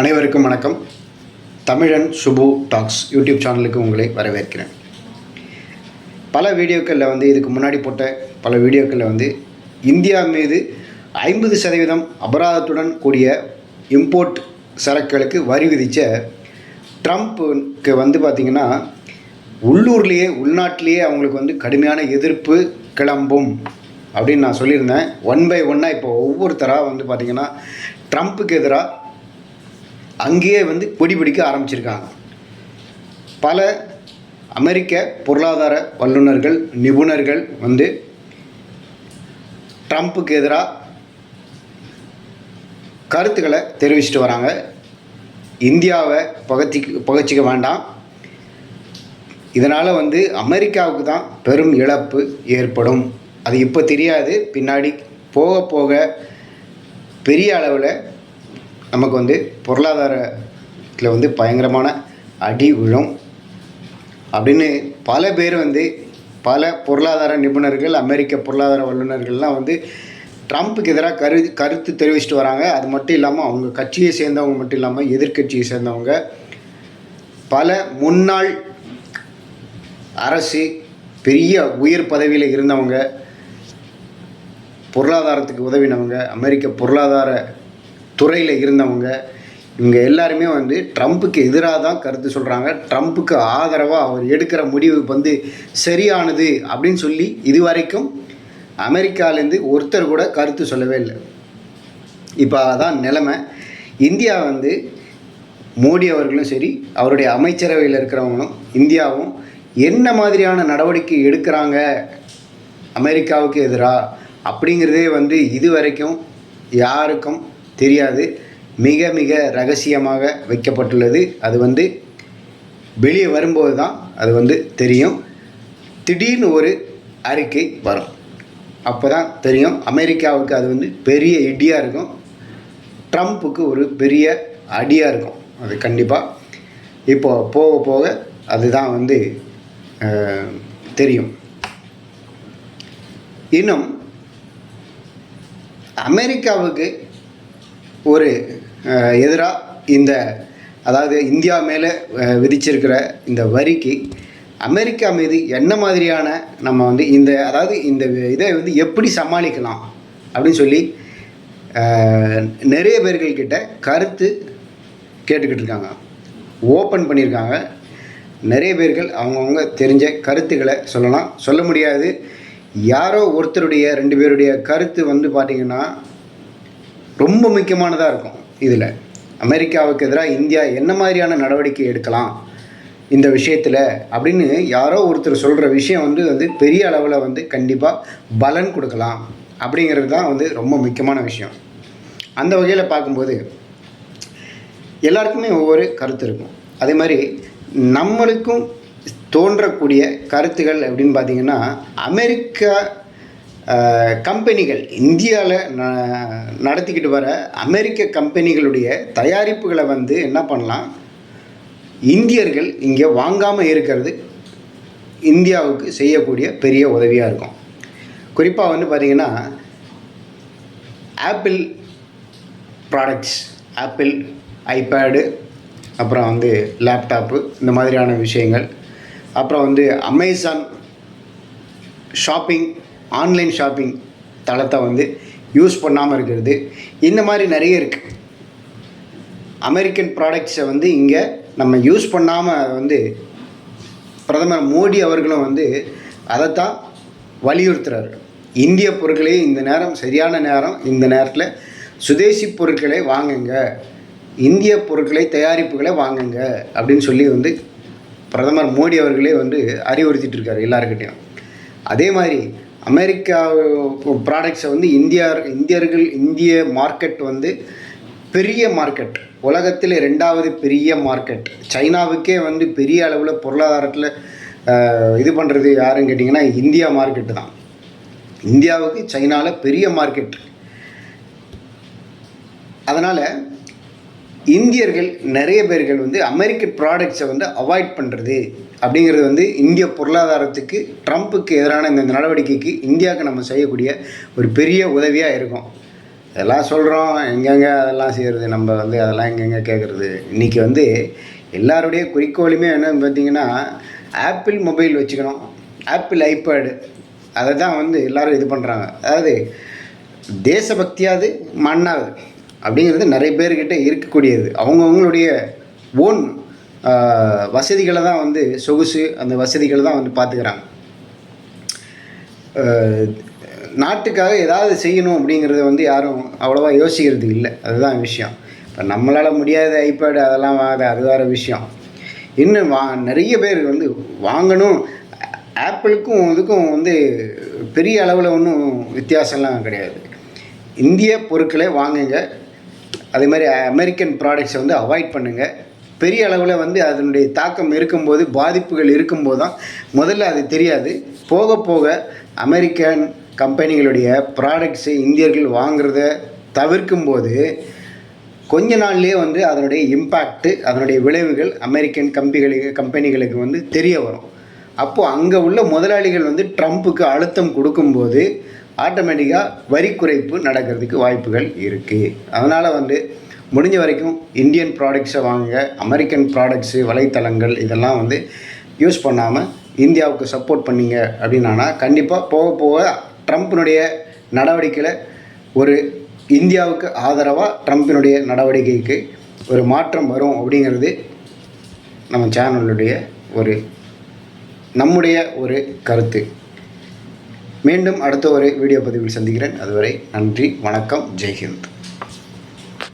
அனைவருக்கும் வணக்கம். தமிழன் சுபு டாக்ஸ் யூடியூப் சேனலுக்கு உங்களை வரவேற்கிறேன். பல வீடியோக்களில் வந்து இதுக்கு முன்னாடி போட்ட பல வீடியோக்களில் வந்து இந்தியா மீது ஐம்பது சதவீதம் அபராதத்துடன் கூடிய இம்போர்ட் சரக்குகளுக்கு வரி விதித்த ட்ரம்ப்புக்கு வந்து பார்த்திங்கன்னா உள்ளூர்லேயே உள்நாட்டிலேயே அவங்களுக்கு வந்து கடுமையான எதிர்ப்பு கிளம்பும் அப்படின்னு நான் சொல்லியிருந்தேன். ஒன் பை ஒன்னாக இப்போ ஒவ்வொருத்தராக வந்து பார்த்திங்கன்னா ட்ரம்ப்புக்கு எதிராக அங்கேயே வந்து கொடி பிடிக்க ஆரம்பிச்சிருக்காங்க. பல அமெரிக்க பொருளாதார வல்லுநர்கள் நிபுணர்கள் வந்து ட்ரம்ப்புக்கு எதிராக கருத்துக்களை தெரிவிச்சிட்டு வராங்க. இந்தியாவை பகச்சிக்க பகச்சிக்க வேண்டாம். இதனால் வந்து அமெரிக்காவுக்கு தான் பெரும் இழப்பு ஏற்படும். அது இப்போ தெரியாது. பின்னாடி போக போக பெரிய அளவில் நமக்கு வந்து பொருளாதாரத்தில் வந்து பயங்கரமான அடி விழும். அப்படின்னு பல பேர் வந்து பல பொருளாதார நிபுணர்கள் அமெரிக்க பொருளாதார வல்லுநர்கள்லாம் வந்து ட்ரம்ப்புக்கு எதிராக கரு கருத்து தெரிவிச்சிட்டு வராங்க. அது மட்டும் இல்லாமல் அவங்க கட்சியை சேர்ந்தவங்க மட்டும் இல்லாமல் எதிர்க்கட்சியை சேர்ந்தவங்க. பல முன்னாள் அரசு பெரிய உயர் பதவியில் இருந்தவங்க பொருளாதாரத்துக்கு உதவினவங்க அமெரிக்க பொருளாதார துறையில் இருந்தவங்க இவங்க எல்லாருமே வந்து ட்ரம்ப்புக்கு எதிராக தான் கருத்து சொல்கிறாங்க ட்ரம்ப்புக்கு ஆதரவாக அவர் எடுக்கிற முடிவு வந்து சரியானது அப்படின்னு சொல்லி இதுவரைக்கும் அமெரிக்காலேருந்து ஒருத்தர் கூட கருத்து சொல்லவே இல்லை. இப்போ அதான் நிலைமை. இந்தியா வந்து மோடி அவர்களும் சரி அவருடைய அமைச்சரவையில் இருக்கிறவங்களும் இந்தியாவும் என்ன மாதிரியான நடவடிக்கை எடுக்கிறாங்க? அமெரிக்காவுக்கு எதிராக அப்படிங்கிறதே வந்து இது வரைக்கும் யாருக்கும் தெரியாது. மிக மிக ரகசியமாக வைக்கப்பட்டுள்ளது. அது வந்து வெளியே வரும்போது தான் அது வந்து தெரியும். திடீர்னு ஒரு அறிக்கை வரும். அப்போ தான் தெரியும். அமெரிக்காவுக்கு அது வந்து பெரிய இடியாக இருக்கும். ட்ரம்ப்புக்கு ஒரு பெரிய அடியாக இருக்கும். அது கண்டிப்பாக இப்போ போக போக அதுதான் வந்து தெரியும். இன்னும் அமெரிக்காவுக்கு ஒரு எதிராக இந்த அதாவது இந்தியா மேலே விதிச்சிருக்கிற இந்த வரிக்கு அமெரிக்கா மீது என்ன மாதிரியான நம்ம வந்து இந்த அதாவது இந்த இதை வந்து எப்படி சமாளிக்கலாம் அப்படின்னு சொல்லி நிறைய பேர்கள்கிட்ட கருத்து கேட்டுக்கிட்டு இருக்காங்க. ஓப்பன் பண்ணியிருக்காங்க. நிறைய பேர்கள் அவங்கவுங்க தெரிஞ்ச கருத்துக்களை சொல்லலாம். சொல்ல முடியாது. யாரோ ஒருத்தருடைய ரெண்டு பேருடைய கருத்து வந்து பார்த்திங்கன்னா ரொம்ப முக்கியமானதாக இருக்கும் இதில். அமெரிக்காவுக்கு எதிராக இந்தியா என்ன மாதிரியான நடவடிக்கை எடுக்கலாம் இந்த விஷயத்தில் அப்படின்னு யாரோ ஒருத்தர் சொல்கிற விஷயம் வந்து வந்து பெரிய அளவில் வந்து கண்டிப்பாக பலன் கொடுக்கலாம் அப்படிங்கிறது தான் வந்து ரொம்ப முக்கியமான விஷயம். அந்த வகையில் பார்க்கும்போது எல்லாருக்குமே ஒவ்வொரு கருத்து இருக்கும். அதே மாதிரி நம்மளுக்கும் தோன்றக்கூடிய கருத்துகள் அப்படின்னு பார்த்தீங்கன்னா அமெரிக்கா கம்பெனிகள் இந்தியாவில் ந நடத்திக்கிட்டு வர அமெரிக்க கம்பெனிகளுடைய தயாரிப்புகளை வந்து என்ன பண்ணலாம்? இந்தியர்கள் இங்கே வாங்காமல் இருக்கிறது இந்தியாவுக்கு செய்யக்கூடிய பெரிய உதவியாக இருக்கும். குறிப்பாக வந்து பார்த்திங்கன்னா ஆப்பிள் ப்ராடக்ட்ஸ் ஆப்பிள் ஐபேடு அப்புறம் வந்து லேப்டாப்பு இந்த மாதிரியான விஷயங்கள். அப்புறம் வந்து அமேசான் ஷாப்பிங் ஆன்லைன் ஷாப்பிங் தளத்தை வந்து யூஸ் பண்ணாமல் இருக்கிறது. இந்த மாதிரி நிறைய இருக்குது அமெரிக்கன் ப்ராடக்ட்ஸை வந்து இங்கே நம்ம யூஸ் பண்ணாமல் வந்து பிரதமர் மோடி அவர்களும் வந்து அதைத்தான் வலியுறுத்துகிறார் இந்திய பொருட்களே இந்த நேரம் சரியான நேரம் இந்த நேரத்தில் சுதேசி பொருட்களை வாங்குங்க. இந்திய பொருட்களை தயாரிப்புகளை வாங்குங்க அப்படின்னு சொல்லி வந்து பிரதமர் மோடி அவர்களே வந்து அறிவுறுத்திட்டு இருக்காரு எல்லாருக்கிட்டையும் அதே மாதிரி அமெரிக்கா ப்ராடக்ட்ஸை வந்து இந்தியா இந்தியர்கள் இந்திய மார்க்கெட் வந்து பெரிய மார்க்கெட் உலகத்தில் ரெண்டாவது பெரிய மார்க்கெட் சைனாவுக்கே வந்து பெரிய அளவில் பொருளாதாரத்தில் இது பண்ணுறது யாருன்னு கேட்டிங்கன்னா இந்தியா மார்க்கெட்டு தான். இந்தியாவுக்கு சைனாவில் பெரிய மார்க்கெட் அதனால் இந்தியர்கள் நிறைய பேர்கள் வந்து அமெரிக்க ப்ராடக்ட்ஸை வந்து அவாய்ட் பண்ணுறது அப்படிங்கிறது வந்து இந்திய பொருளாதாரத்துக்கு ட்ரம்ப்புக்கு எதிரான இந்த நடவடிக்கைக்கு இந்தியாவுக்கு நம்ம செய்யக்கூடிய ஒரு பெரிய உதவியாக இருக்கும். இதெல்லாம் சொல்கிறோம் எங்கெங்கே அதெல்லாம் செய்கிறது நம்ம வந்து அதெல்லாம் எங்கெங்கே கேட்குறது இன்றைக்கி வந்து எல்லாருடைய குறிக்கோளுமே என்னன்னு பார்த்தீங்கன்னா ஆப்பிள் மொபைல் வச்சுக்கணும். Apple iPad. அதை தான் வந்து எல்லோரும் இது பண்ணுறாங்க அதாவது தேசபக்தியாவது மண்ணாவது அப்படிங்கிறது நிறைய பேர்கிட்ட இருக்கக்கூடியது. அவங்கவுங்களுடைய ஓன் வசதிகளை தான் வந்து சொகுசு அந்த வசதிகளை தான் வந்து பார்த்துக்கிறாங்க. நாட்டுக்காக ஏதாவது செய்யணும் அப்படிங்கிறத வந்து யாரும் அவ்வளோவா யோசிக்கிறது இல்லை. அதுதான் விஷயம். இப்போ நம்மளால் முடியாத ஐபேடு அதெல்லாம் வாங்க அது வேறு விஷயம். இன்னும் வா நிறைய பேர் வந்து வாங்கணும். ஆப்பிளுக்கும் இதுக்கும் வந்து பெரிய அளவில் ஒன்றும் வித்தியாசம்லாம் கிடையாது. இந்திய பொருட்களை வாங்குங்க. அதே மாதிரி அமெரிக்கன் ப்ராடக்ட்ஸை வந்து அவாய்ட் பண்ணுங்கள் பெரிய அளவில் வந்து அதனுடைய தாக்கம் இருக்கும்போது பாதிப்புகள் இருக்கும்போது தான் முதல்ல அது தெரியாது. போக போக அமெரிக்கன் கம்பெனிகளுடைய ப்ராடக்ட்ஸை இந்தியர்கள் வாங்குறத தவிர்க்கும்போது கொஞ்ச நாள்லேயே வந்து அதனுடைய இம்பேக்ட்டு அதனுடைய விளைவுகள் அமெரிக்கன் கம்பிகளுக்கு கம்பெனிகளுக்கு வந்து தெரிய வரும். அப்போது அங்கே உள்ள முதலாளிகள் வந்து ட்ரம்ப்புக்கு அழுத்தம் கொடுக்கும்போது ஆட்டோமேட்டிக்காக வரி குறைப்பு நடக்கிறதுக்கு வாய்ப்புகள் இருக்குது அதனால் வந்து முடிஞ்ச வரைக்கும் இந்தியன் ப்ராடக்ட்ஸை வாங்குங்க அமெரிக்கன் ப்ராடக்ட்ஸு வலைத்தளங்கள் இதெல்லாம் வந்து யூஸ் பண்ணாமல் இந்தியாவுக்கு சப்போர்ட் பண்ணீங்க அப்படின்னா கண்டிப்பாக போக போக ட்ரம்ப்பினுடைய நடவடிக்கையில் ஒரு இந்தியாவுக்கு ஆதரவாக ட்ரம்ப்பினுடைய நடவடிக்கைக்கு ஒரு மாற்றம் வரும் அப்படிங்கிறது நம்ம சேனலுடைய ஒரு நம்முடைய ஒரு கருத்து. மீண்டும் அடுத்த ஒரு வீடியோ பதிவில் சந்திக்கிறேன். அதுவரை நன்றி வணக்கம் ஜெய்ஹிந்த்.